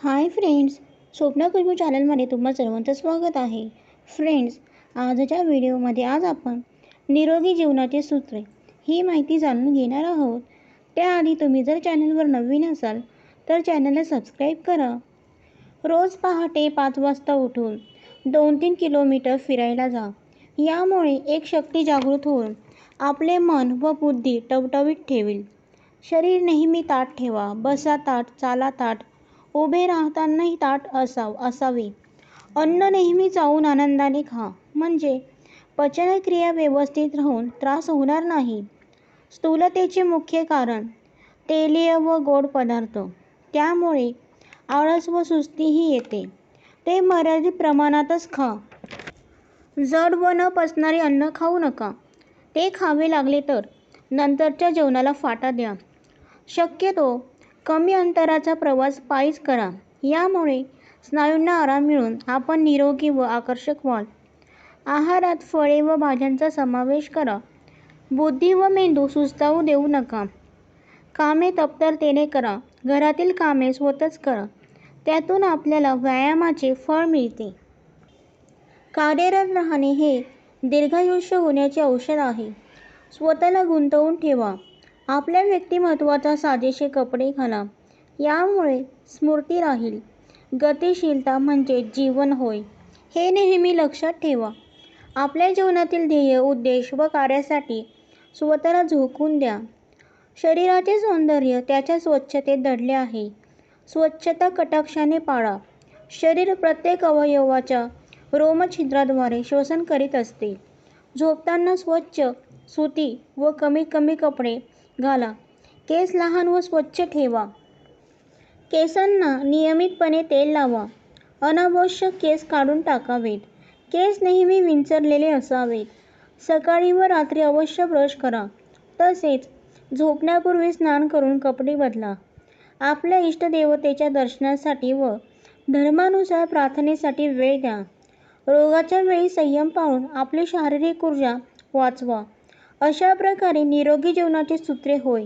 Hi friends Swapna Khushboo चॅनलमध्ये तुम्हा सर्वांचं स्वागत आहे. फ्रेंड्स आजच्या व्हिडिओमध्ये आज आपण निरोगी जीवनाचे सूत्रे ही माहिती जाणून घेणार आहोत. त्याआधी तुम्ही जर चॅनलवर नवीन असाल तर चॅनलला सबस्क्राईब करा. रोज पहाटे पाच वाजता उठून दोन तीन किलोमीटर फिरायला जा. यामुळे एक शक्ती जागृत होऊन आपले मन व बुद्धी टवटवीत ठेवील. शरीर नेहमी ताट ठेवा. बसा ताट चाला ताट उभे राहतानाही ताट असाव असावी. अन्न नेहमी चावून आनंदाने खा. म्हणजे पचनक्रिया व्यवस्थित राहून त्रास होणार नाही. स्थूलतेचे मुख्य कारण तेलीय व गोड पदार्थ. त्यामुळे आळस व सुस्तीही येते. ते मर्यादित प्रमाणातच खा. जड व न पचणारे अन्न खाऊ नका. ते खावे लागले तर नंतरच्या जेवणाला फाटा द्या. शक्यतो कमी अंतराचा प्रवास पायीच करा. यामुळे स्नायूंना आराम मिळून आपण निरोगी व आकर्षक व्हाल. आहारात फळे व भाज्यांचा समावेश करा. बुद्धी व मेंदू सुस्तावू देऊ नका. कामे तप्तरतेने करा. घरातील कामे स्वतःच करा. त्यातून आपल्याला व्यायामाचे फळ मिळते. कार्यरत राहणे हे दीर्घायुष्य होण्याचे औषध आहे. स्वतःला गुंतवून ठेवा. आपल्या व्यक्तिमत्वाचा साजेसे कपडे घाला. यामुळे स्मृती राहील. गतिशीलता म्हणजे जीवन होय. हे नेहमी लक्षात ठेवा. आपल्या जीवनातील ध्येय उद्देश व कार्यासाठी स्वतःला झोकून द्या. शरीराचे सौंदर्य त्याच्या स्वच्छतेत दडले आहे. स्वच्छता कटाक्षाने पाळा. शरीर प्रत्येक अवयवाच्या रोमछिद्राद्वारे श्वसन करीत असते. झोपताना स्वच्छ सुती व कमीत कमी कपडे घाला. केस लहान व स्वच्छ ठेवा. केसांना नियमितपणे तेल लावा. अनावश्यक केस काढून टाकावेत. केस नेहमी विंचरलेले असावेत. सकाळी व रात्री अवश्य ब्रश करा. तसेच झोपण्यापूर्वी स्नान करून कपडे बदला. आपल्या इष्टदेवतेच्या दर्शनासाठी व धर्मानुसार प्रार्थनेसाठी वेळ द्या. रोगाच्या वेळी संयम पाळून आपली शारीरिक ऊर्जा वाचवा. अशा प्रकारे निरोगी जीवनाची सूत्रे होय.